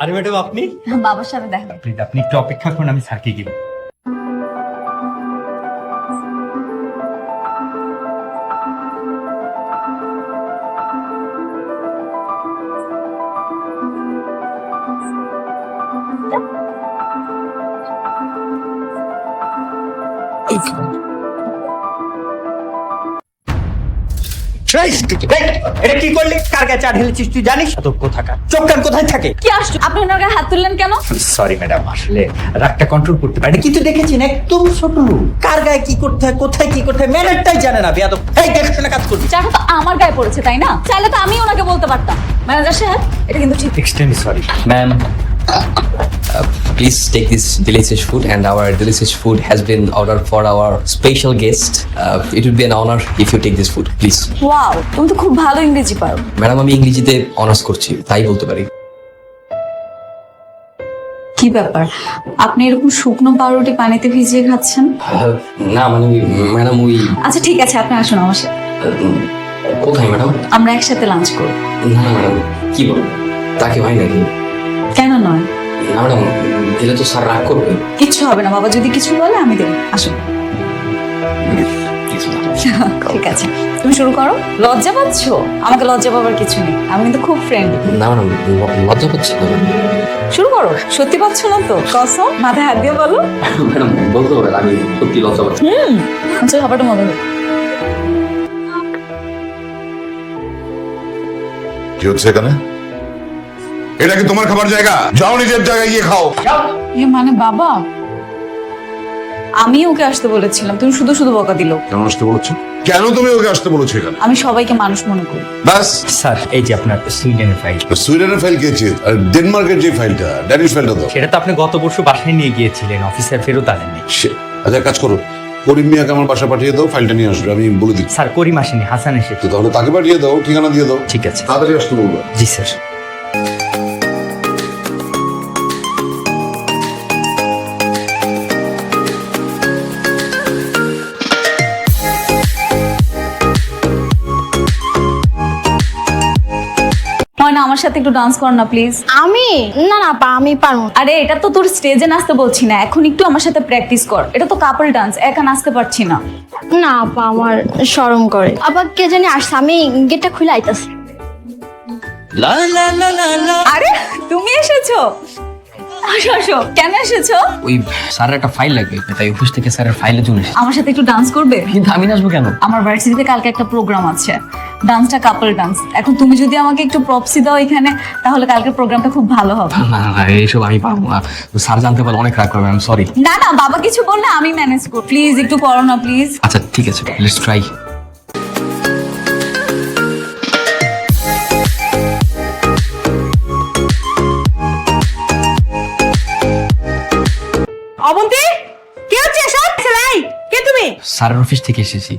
আরে ম্যাডাম আপনি? বাবার সাথে দেখা। আপনি একটু অপেক্ষা করুন আমি স্যারকে গিয়ে এটা কি করলি? কার গায়ে চা ঢেলেছিস তুই জানিস? তোর কোথাকার? চোখ কান কোথায় থাকে? কি আপনি ওনার গায়ে হাত তুললেন কেন? সরি ম্যাডাম আসলে রাগটা কন্ট্রোল করতে পারি। কিন্তু দেখেছেন একদম ছোট কার গায়ে কি করতে হয় কোথায় কি করতে হয় ম্যানেরটাই জানে না বেয়াদব। এই দেখে কাজ করবি চাটা তো আমার গায়ে পড়েছে তাই না? চাইলে তো আমি ওনাকে বলতে পারতাম। ম্যানেজার সাহেব এটা কিন্তু ঠিক। Extremely sorry please take this delicious food, and our delicious food has been ordered for our special guest. Uh, it would be an honor if you take this food, please. Wow তুমি তো খুব ভালো ইংরেজি পারো। Madam আমি ইংরেজিতে honours করছি তাই বলতে পারি। কি ব্যাপার? আপনি এরকম শুকনো পাউরুটি পানিতে ভিজিয়ে খাচ্ছেন? না মানে ম্যাডাম ওই আচ্ছা ঠিক আছে আপনি আসুন আমার সাথে। কোথায় ম্যাডাম আমরা একসাথে লাঞ্চ করব। না ম্যাডাম কি বল তাকে ভাই নাকি? কেন নয়? না ম্যাডাম দিলে তো স্যার রাগ করবে। কিচ্ছু হবে না বাবা যদি কিছু বলে আমি দেবো। আসুন কিছু ঠিক আছে। তুমি শুরু করো। লজ্জা পাচ্ছ? আমাকে লজ্জা পাবার কিছু নেই। আমি কিন্তু খুব ফ্রেন্ড না ল- লজ্জা পাচ্ছে না। শুরু করো। সত্যি পাচ্ছ না তো? কসম? মাথায় হাত দিয়ে বলো। ম্যাডাম বলতে হবে আমি সত্যি লজ্জা পাচ্ছি। হুম। আচ্ছা মজা হবে। কি হচ্ছে এখানে? এটা কি তোমার খাবার জায়গা? যাও নিজের জায়গায় গিয়ে খাও। এ মানে বাবা? আমি ওকে আসতে বলেছিলাম। তুমি শুধু শুধু বকা দিল। কেন আসতে বলেছ? কেন তুমি ওকে আসতে বলেছ এখানে? আমি সবাইকে মানুষ মনে করি। ব্যাস। স্যার এই যে আপনার সুইডেনের ফাইল সুইডেনের ফাইল খেয়েছে আর ডেনমার্কের যে ফাইলটা ড্যানিশ ফাইলটা দাও। সেটা তো আপনি গত বছর বাসায় নিয়ে গিয়েছিলেন অফিসার ফেরত আনেননি। সে- আচ্ছা কাজ করো। করিম মিয়াকে আমার বাসা পাঠিয়ে দাও ফাইলটা নিয়ে আসবে আমি বলে দিচ্ছি। স্যার করিম আসেনি হাসান তো এসেছে। তাহলে তাকে পাঠিয়ে দাও ঠিকানা দিয়ে দাও। ঠিক আছে। তাড়াতাড়ি আসতে বলব। জি স্যার। ময়না আমার সাথে একটু ডান্স কর না প্লিজ আমি? না না পা আমি পারব না। আরে এটা তো তোর স্টেজে নাচতে বলছি না এখন একটু আমার সাথে প্র্যাকটিস কর। এটা তো কাপল ডান্স একা নাচতে পারছি না। না আপা আমার শরম করে। আবার কে জানি আসছে আমি গেটটা খুলে আইতাছি। আরে তুমি এসেছ? আসো আসো। কেন এসেছ? ওই স্যারের একটা ফাইল লাগবে তাই অফিস থেকে স্যারের ফাইলে চলে এসেছি। আমার সাথে একটু ডান্স করবে? কিন্তু আমি নাচবো কেন? আমার ভার্সিটিতে কালকে একটা প্রোগ্রাম আছে। ডান্সটা কাপল ডান্স এখন তুমি যদি আমাকে একটু প্রপসি দাও এখানে তাহলে কালকে প্রোগ্রামটা খুব ভালো হবে। না না এইসব আমি পারব না। স্যার জানতে পারলে অনেক রাগ করবে আমি সরি না না বাবা কিছু বললে আমি ম্যানেজ করব। প্লিজ একটু করো না প্লিজ আচ্ছা ঠিক আছে লেটস ট্রাই অবন্তী? তুমি? স্যারের অফিস থেকে এসেছি।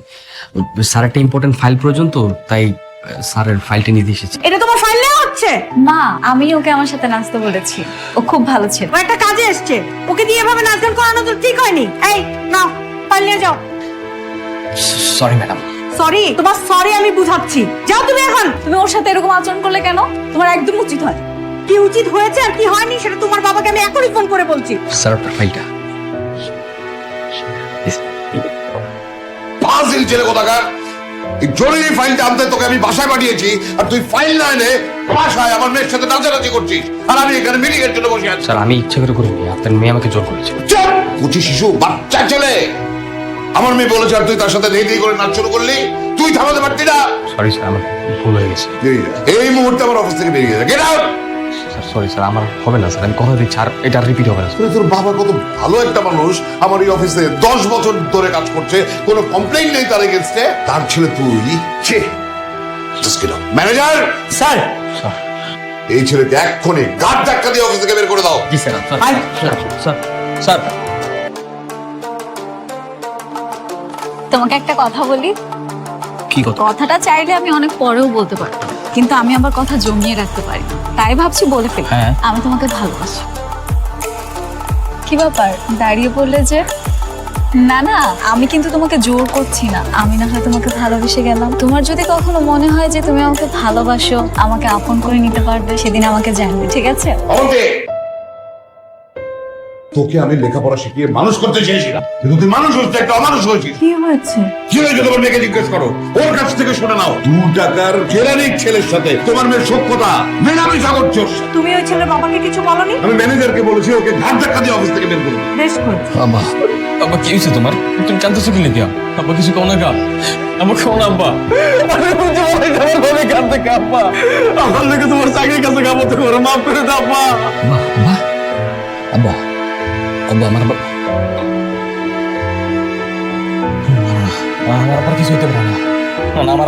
স্যার একটা ইম্পর্টেন্ট ফাইল প্রয়োজন তো তাই স্যারের ফাইলটা নিতে এসেছি। এটা তোমার ফাইল নেওয়া হচ্ছে? মা আমি ওকে আমার সাথে নাচতে বলেছি। ও খুব ভালো ছিল। ও একটা কাজে এসছে। ওকে দিয়ে এভাবে নাচ গান করানো তো ঠিক হয়নি। এই নাও ফাইল নিয়ে যাও। সরি ম্যাডাম সরি তোমার সরি আমি বুঝাচ্ছি। যাও তুমি এখন। তুমি ওর সাথে এরকম আচরণ করলে কেন? তোমার একদম উচিত হয়। কি উচিত হয়েছে আর কি হয়নি সেটা তোমার বাবাকে আমি এখনই ফোন করে বলছি। স্যার ফাইলটা ফাজিল ছেলে কোথাকার? জরুরি ফাইলটা আনতে তোকে আমি বাসায় পাঠিয়েছি আর তুই ফাইল না এনে বাসায় আমার মেয়ের সাথে নাচানাচি করছিস। আর আমি এখানে মিটিং এর জন্য বসে আছি। স্যার আমি ইচ্ছা করে করিনি আপনার মেয়ে আমাকে জোর করেছে। চুপ! কুচি শিশু বাচ্চা ছেলে! আমার মেয়ে বলেছে আর তুই তার সাথে নেই নেই করে নাচ শুরু করলি? তুই থামাতে পারতি না? সরি স্যার আমার ভুল হয়ে গেছে। এই মুহূর্তে আমার অফিস থেকে বেরিয়ে যা। Get out sir sorry sir আমার হবে না স্যার আমি কথা দিচ্ছি আর এটা রিপিট হবে না তোর বাবা কত ভালো একটা মানুষ আমার এই অফিসে দশ বছর ধরে কাজ করছে কোনো কমপ্লেইন নেই তার এগেনস্টে তার ছেলে তুই ছে। ম্যানেজার স্যার এই ছেলেকে এক্ষুনি গাড় ধাক্কা দিয়ে অফিস থেকে বের করে দাও। জি স্যার স্যার স্যার স্যার তোমাকে একটা কথা বলি। কি কথা? কথাটা চাইলে আমি অনেক পরেও বলতে পারি কিন্তু আমি আমার কথা জমিয়ে রাখতে পারি তাই ভাবছি বলে ফেলি। হ্যাঁ। আমি তোমাকে ভালোবাসি। কি ব্যাপার? দাঁড়িয়ে বললে যে? না না আমি কিন্তু তোমাকে জোর করছি না। আমি না হয় তোমাকে ভালোবেসে গেলাম। তোমার যদি কখনো মনে হয় যে তুমি আমাকে ভালোবাসো আমাকে আপন করে নিতে পারবে সেদিন আমাকে জানবে ঠিক আছে? তোকে আমি লেখাপড়া শিখিয়ে মানুষ করতে চেয়েছিলাম। কিন্তু তুই মানুষ হচ্ছে একটা অমানুষ হয়েছিস। কি হয়েছে? কি হয়েছে তোমার মেয়েকে জিজ্ঞেস করো? ওর কাছ থেকে শুনে নাও। দু টাকার ছেলের সাথে তোমার মেয়ের সভ্যতা মেলামেশা করছ তুমি ওই ছেলের বাবাকে কিছু বলনি? আমি ম্যানেজারকে বলেছি ওকে ঘাট ধাক্কা দিয়ে অফিস থেকে বের করব বেশ আব্বা কি হয়েছে তোমার? তুমি লেগে? আব্বা কিছু কও না গা। আব্বা খাও না আব্বা আমি কাঁদতে কাব্বা আমার লেগে তোমার চাকরির কাছে তো করে মাফ করে দাও আব্বা আব্বা আব্বা আব্বা আব্বা আমার আব্বা আমার আবার কিছু হইতে পারে না না, আমার